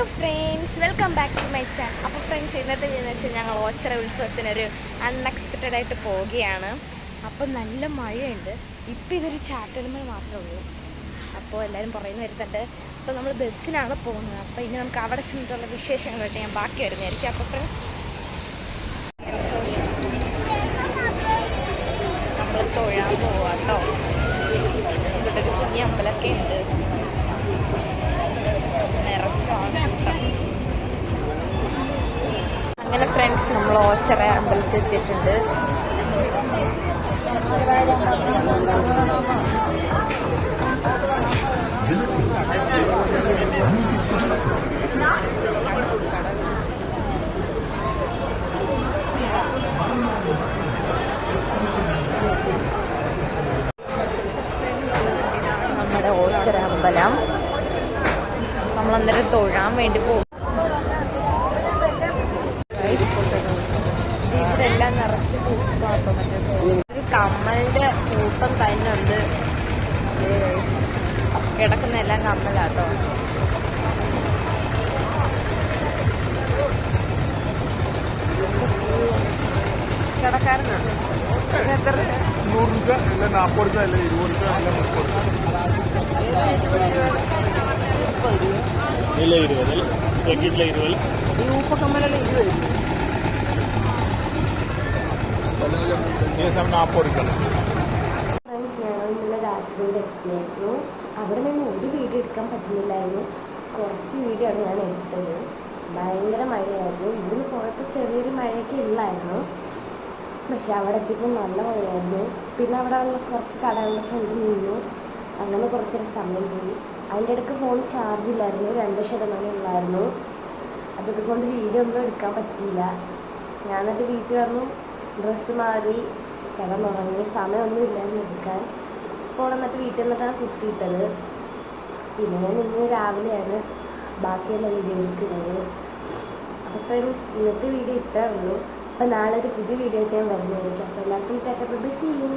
Hello friends welcome back to my channel അപ്പോൾ friends ഇന്നത്തെ എന്ന് വെച്ചാൽ ഞങ്ങൾ ഓച്ചറ ഉത്സവത്തിനൊരു അൺഎക്സ്പെക്റ്റഡ് ആയിട്ട് പോവുകയാണ്. അപ്പോൾ നല്ല മഴയുണ്ട്. ഇപ്പം ഇതൊരു ചാറ്റൽമഴ മാത്രമേ ഉള്ളൂ. അപ്പോൾ എല്ലാവരും പറയുന്ന വരുന്നുണ്ട്. അപ്പോൾ നമ്മൾ ബസ്സിനാണ് പോകുന്നത്. അപ്പോൾ ഇനി നമുക്ക് അവിടെ ചെന്നിട്ടുള്ള വിശേഷങ്ങളായിട്ട് ഞാൻ ബാക്കി വരുന്നതായിരിക്കും. അപ്പോൾ ഫ്രണ്ട്സ് നമ്മൾ തൊഴാൻ പോവാട്ടോ. ഇവിടെ ഒരു കുഞ്ഞി അമ്പലമൊക്കെ ഉണ്ട്. ഫ്രണ്ട്സ് നമ്മൾ ഓച്ചറ അമ്പലത്തിൽ എത്തിയിട്ടുണ്ട്. നമ്മുടെ ഓച്ചറ അമ്പലം. നമ്മൾ അന്നേരം തൊഴാൻ വേണ്ടി പോകും ഇവിടെ എല്ലാം നിറച്ച് പൂപ്പാട്ടോ മറ്റേ കമ്മലിന്റെ കൂട്ടം തന്നെ ഉണ്ട് കിടക്കുന്ന എല്ലാം കമ്മലാട്ടോ. കിടക്കാരനാണ് ഇരുപത് എത്ര നൂറ് രൂപ അല്ല നാൽപ്പത് രൂപ അല്ല ഇരുപത് രൂപ അല്ല മുപ്പത് ഇരുപത്. രൂപ ഇല്ല ഇരുപത് രൂപ ഇരുപത്. രൂപ കമ്മലല്ല ഇരുപത്? രൂപ രൂപ ഫ്രണ്ട്സ് ഞങ്ങൾ ഇന്നലെ രാത്രിയിൽ എത്തിയായിരുന്നു അവിടെ നിന്ന് ഒരു വീഡിയോ എടുക്കാൻ പറ്റുന്നില്ലായിരുന്നു. കുറച്ച് വീഡിയോ ആണ് ഞാൻ എടുത്തത്. ഭയങ്കര മഴയായിരുന്നു. ഇവിടുന്ന് പോയപ്പോൾ ചെറിയൊരു മഴയൊക്കെ ഉള്ളായിരുന്നു. പക്ഷെ അവിടെ എത്തിയപ്പോൾ നല്ല മഴയായിരുന്നു. പിന്നെ അവിടെ കുറച്ച് കടകളുടെ ഫ്രണ്ട് നിന്നു. അങ്ങനെ കുറച്ചൊരു സമയം പോയി. അതിന്റെ ഇടയ്ക്ക് ഫോൺ ചാർജ് ഇല്ലായിരുന്നു. രണ്ട് ശതമാനം ഉള്ളായിരുന്നു. അതൊക്കെ കൊണ്ട് വീഡിയോ ഒന്നും എടുക്കാൻ പറ്റിയില്ല. ഞാനത് വീട്ടിൽ വന്നു. ഡ്രസ്സ് മാറി കിടന്നുറങ്ങി സമയമൊന്നും ഇല്ലായിരുന്നു എടുക്കാൻ ഫോൺ എന്നിട്ട് വീട്ടിൽ നിന്നിട്ടാണ് കുത്തിയിട്ടത്. പിന്നെ ഞാൻ ഇന്ന് രാവിലെയാണ് ബാക്കിയുള്ള വീഡിയോ എടുക്കുന്നത്. അപ്പോൾ ഫ്രണ്ട്സ് ഇന്നത്തെ വീഡിയോ ഇത്രേ ഉള്ളൂ. അപ്പോൾ നാളെ ഒരു പുതിയ വീഡിയോ ആയിട്ട് ഞാൻ വരുന്നതായിരിക്കും. അപ്പോൾ എല്ലാവർക്കും ബൈ ചെയ്യും